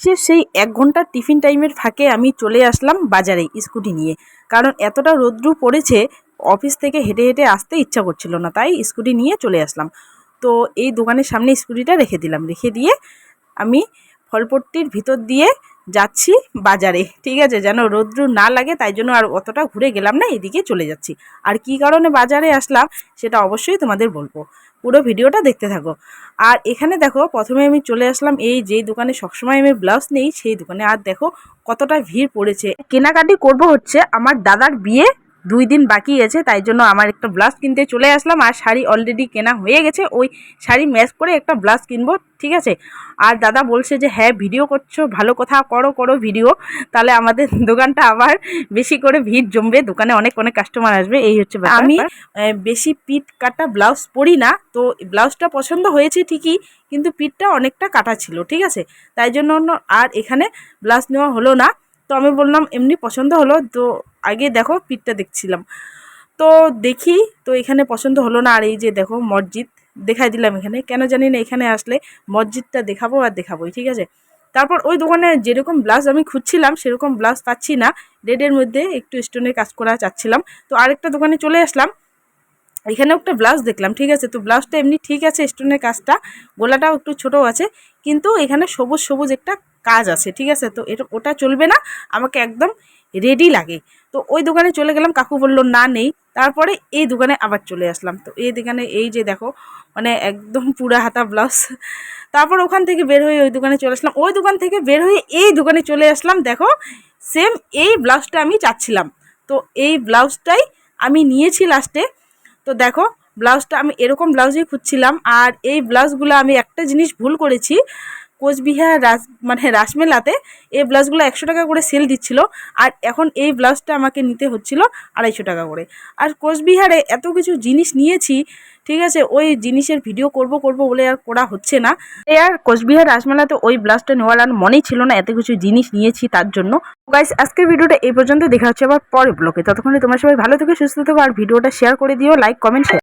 অফিসের সেই এক ঘণ্টার টিফিন টাইমের ফাঁকে আমি চলে আসলাম বাজারে স্কুটি নিয়ে। কারণ এতটা রোদ্রু পড়েছে, অফিস থেকে হেঁটে হেঁটে আসতে ইচ্ছা করছিল না, তাই স্কুটি নিয়ে চলে আসলাম। তো এই দোকানের সামনে স্কুটিটা রেখে দিলাম। রেখে দিয়ে আমি ফলপট্টির ভিতর দিয়ে যাচ্ছি বাজারে। ঠিক আছে, যেন রোদ্রু না লাগে, তাই জন্য আর অতটা ঘুরে গেলাম না, এদিকে চলে যাচ্ছি। আর কি কারণে বাজারে আসলাম, সেটা অবশ্যই তোমাদের বলব। পুরো ভিডিওটা দেখতে থাকো। আর এখানে দেখো, প্রথমে আমি চলে আসলাম এই যে দোকানে সবসময় আমি ব্লাউজ নেই, সেই দোকানে। আর দেখো, কতটা ভিড় পড়েছে। কেনাকাটি করব হচ্ছে আমার দাদার বিয়ে দুই দিন বাকি আছে তাই জন্য আমার একটা ব্লাউজ কিনতে চলে আসলাম। আর শাড়ি অলরেডি কেনা হয়ে গেছে ওই শাড়ি ম্যাচ করে একটা ব্লাউজ কিনবো ঠিক আছে? আর দাদা বলছে যে হ্যাঁ ভিডিও করছ ভালো কথা করো করো ভিডিও তাহলে আমাদের দোকানটা আবার বেশি করে ভিড় জমবে দোকানে অনেক অনেক কাস্টমার আসবে এই হচ্ছে আমি বেশি পিট কাটা ব্লাউজ পরি না তো ব্লাউজটা পছন্দ হয়েছে ঠিকই কিন্তু পিঠটা অনেকটা কাটা ছিল ঠিক আছে? তাই জন্য আর এখানে ব্লাউজ নেওয়া হলো না তো আমি বললাম এমনি পছন্দ হলো। তো আগে দেখো পিঠটা দেখছিলাম। তো দেখি, তো এখানে পছন্দ হলো না। আর এই যে দেখো মসজিদ, দেখাই দিলাম এখানে। কেন জানি না এখানে আসলে মসজিদটা দেখাবো আর দেখাবোই, ঠিক আছে? তারপর ওই দোকানে যেরকম ব্লাউজ আমি খুঁজছিলাম, সেরকম ব্লাউজ পাচ্ছি না। রেডের মধ্যে একটু স্টোনের কাজ করা চাচ্ছিলাম। তো আরেকটা দোকানে চলে আসলাম। এখানেও একটা ব্লাউজ দেখলাম, ঠিক আছে? তো ব্লাউজটা এমনি ঠিক আছে স্টোনের কাজটা, গোলাটাও একটু ছোট আছে। কিন্তু এখানে সবুজ সবুজ একটা কাজ আছে, ঠিক আছে? তো এটা ওটা চলবে না। আমাকে একদম রেডি লাগে। তো ওই দোকানে চলে গেলাম, কাকু বলল, না, নেই। তারপরে এই দোকানে আবার চলে আসলাম। তো এই দোকানে, এই যে দেখো মানে একদম পুরা হাতা ব্লাউজ। তারপর ওখান থেকে বের হয়ে ওই দোকানে চলে আসলাম। ওই দোকান থেকে বের হয়ে এই দোকানে চলে আসলাম, দেখো সেম এই ব্লাউজটা আমি চাচ্ছিলাম। তো এই ব্লাউজটাই আমি নিয়েছি লাস্টে তো দেখো, ব্লাউজটা আমি এরকম ব্লাউজই খুঁজছিলাম। আর এই ব্লাউজগুলো আমি একটা জিনিস ভুল করেছি কোচবিহার রাস মানে রাসমেলাতে এই ব্লাউজগুলো একশো টাকা করে সেল দিচ্ছিল। আর এখন এই ব্লাউজটা আমাকে নিতে হচ্ছিল আড়াইশো টাকা করে। আর কোচবিহারে এত কিছু জিনিস নিয়েছি, ঠিক আছে, ওই জিনিসের ভিডিও করব করব বলে আর করা হচ্ছে না। এ আর কোচবিহার রাসমেলাতে ওই ব্লাউজটা নেওয়ার আর মনেই ছিল না, এত কিছু জিনিস নিয়েছি তার জন্য। গাইস আজকের ভিডিওটা এই পর্যন্ত, দেখা হচ্ছে আবার পরে ব্লকে ততক্ষণে তোমরা সবাই ভালো থেকে, সুস্থ থেকো, আর ভিডিওটা শেয়ার করে দিও লাইক কমেন্ট